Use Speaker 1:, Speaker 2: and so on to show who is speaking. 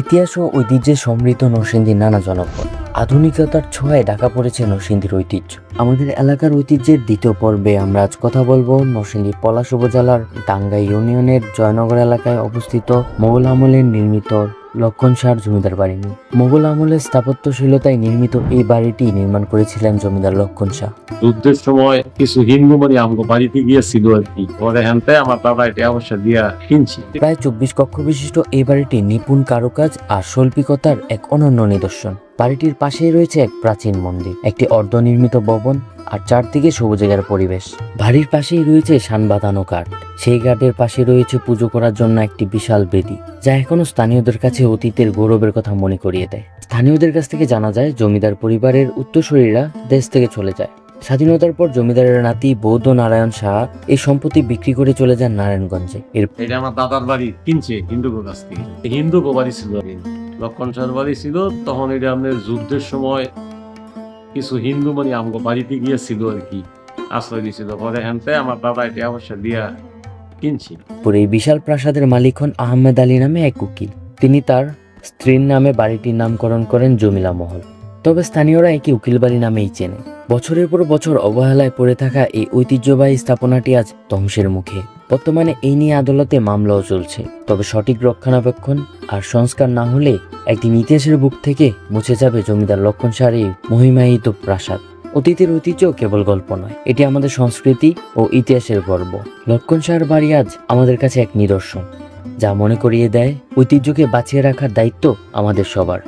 Speaker 1: ইতিহাস ও ঐতিহ্যে সমৃদ্ধ নরসিংদীর নানা জনপদ। আধুনিকতার ছোঁয়ায় ঢাকা পড়েছে নরসিংদীর ঐতিহ্য। আমাদের এলাকার ঐতিহ্যের দ্বিতীয় পর্বে আমরা আজ কথা বলব নরসিংদী পলাশ উপজেলার দাঙ্গাই ইউনিয়নের জয়নগর এলাকায় অবস্থিত মোগল আমলের নির্মিত লক্ষণ সার জমিদার বাড়ি নিয়ে মোগল আমলের স্থাপত্যশীলতায় নির্মিত এই বাড়িটি নির্মাণ করেছিলেন জমিদার লক্ষণ শাহ।
Speaker 2: যুদ্ধের সময় কিছু হিন্দু মানে আমাকে বাড়িতে গিয়েছিল আর কি। পরে হ্যান্তে আমার বাবা এটা অবশ্য দিয়া কিনছি।
Speaker 1: প্রায় চব্বিশ কক্ষ বিশিষ্ট এই বাড়িটি নিপুণ কারুকাজ আর শৈল্পিকতার এক অনন্য নিদর্শন। বাড়িটির পাশেই রয়েছে এক প্রাচীন মন্দির একটি অর্ধনির্মিত ভবন আর চারদিকে সবুজের পরিবেশ। বাড়ির পাশেই রয়েছে শান বাঁধানো কাঠ। সেই ঘাটের পাশে রয়েছে পুজো করার জন্য একটি বিশাল বেদি, যা এখনও স্থানীয়দের কাছে অতীতের গৌরবের কথা মনে করিয়ে দেয়। স্থানীয়দের কাছ থেকে জানা যায়, জমিদার পরিবারের উত্তরসূরিরা দেশ থেকে চলে যায়। স্বাধীনতার পর জমিদারের নাতি বৌদ্ধ নারায়ণ শাহ এই সম্পত্তি বিক্রি করে চলে যান নারায়ণগঞ্জে।
Speaker 2: এটা আমার দাদার বাড়ি, কিনছে, হিন্দু হিন্দু ছিল। লক্ষণ ছিল, তখন এটা আপনার যুদ্ধের সময় কিছু হিন্দু মানে আমাকে বাড়িতে গিয়েছিল আর কি, আশ্রয় দিয়েছিল পরে হ্যান্তে আমার বাবা এটা অবশ্য দিয়া কিনছি
Speaker 1: পরে এই বিশাল প্রাসাদের মালিক হন আহমেদ আলী নামে এক উকিল। তিনি তার স্ত্রীর নামে বাড়িটির নামকরণ করেন জমিলা মহল। তবে স্থানীয়রা একে উকিল বাড়ি নামেই চেনে। বছরের পর বছর অবহেলায় পড়ে থাকা এই ঐতিহ্যবাহী স্থাপনাটি আজ ধ্বংসের মুখে। বর্তমানে এই নিয়ে আদালতে মামলাও চলছে। তবে সঠিক রক্ষণাবেক্ষণ আর সংস্কার না হলে একদিন ইতিহাসের বুক থেকে মুছে যাবে জমিদার লক্ষণ সার মহিমায়িত প্রাসাদ। অতীতের ঐতিহ্য কেবল গল্প নয়, এটি আমাদের সংস্কৃতি ও ইতিহাসের গর্ব। লক্ষণ সার বাড়ি আজ আমাদের কাছে এক নিদর্শন, যা মনে করিয়ে দেয় ঐতিহ্যকে বাঁচিয়ে রাখার দায়িত্ব আমাদের সবার।